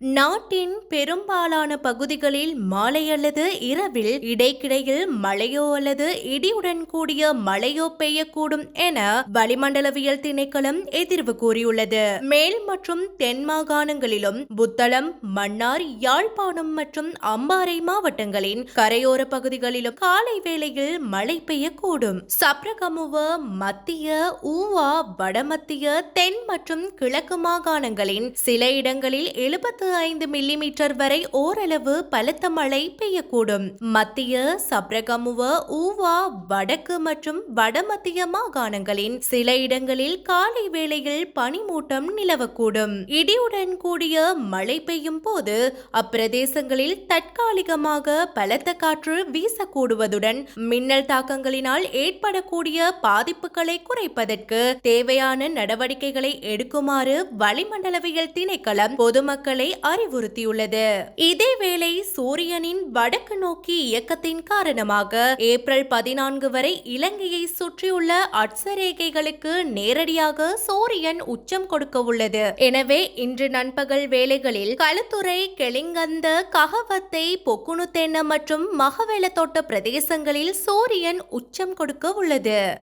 நாட்டின் பெரும்பாலான பகுதிகளில் மாலை அல்லது இரவில் இடைக்கிடையில் மழையோ அல்லது இடியுடன் கூடிய மழையோ பெய்யக்கூடும் என வளிமண்டலவியல் திணைக்களம் எதிர்வு கூறியுள்ளது. மேல் மற்றும் தென் மாகாணங்களிலும் புத்தளம் மன்னார் யாழ்ப்பாணம் மற்றும் அம்பாறை மாவட்டங்களின் கரையோர பகுதிகளிலும் காலை வேளையில் மழை பெய்யக்கூடும். சப்ரகமுவ மத்திய ஊவா வடமத்திய தென் மற்றும் கிழக்கு மாகாணங்களின் சில இடங்களில் எழுபத்து ஐந்து மில்லிமீட்டர் வரை ஓரளவு பலத்த மழை பெய்யக்கூடும். மத்திய சப்ரகமுவ ஊவா வடக்கு மற்றும் வடமத்திய மாகாணங்களின் சில இடங்களில் காலை வேளையில் பனிமூட்டம் நிலவக்கூடும். இடியுடன் கூடிய மழை பெய்யும் போது அப்பிரதேசங்களில் தற்காலிகமாக பலத்த காற்று வீசக்கூடுவதுடன் மின்னல் தாக்கங்களினால் ஏற்படக்கூடிய பாதிப்புகளை குறைப்பதற்கு தேவையான நடவடிக்கைகளை எடுக்குமாறு வளிமண்டலவியல் திணைக்களம் பொதுமக்களை அறிவுறுத்தியுள்ளது. இதேவேளை சூரியனின் வடக்கு நோக்கி இயக்கத்தின் காரணமாக ஏப்ரல் பதினான்கு வரை இலங்கையை சுற்றியுள்ள அட்சரேகைகளுக்கு நேரடியாக சூரியன் உச்சம் கொடுக்க உள்ளது. எனவே இன்று நண்பகல் வேளைகளில் களுத்துறை கெளிங்கந்த ககவத்தை பொக்குணுத்தென்ன மற்றும் மகவேலத்தோட்ட பிரதேசங்களில் சூரியன் உச்சம் கொடுக்க உள்ளது.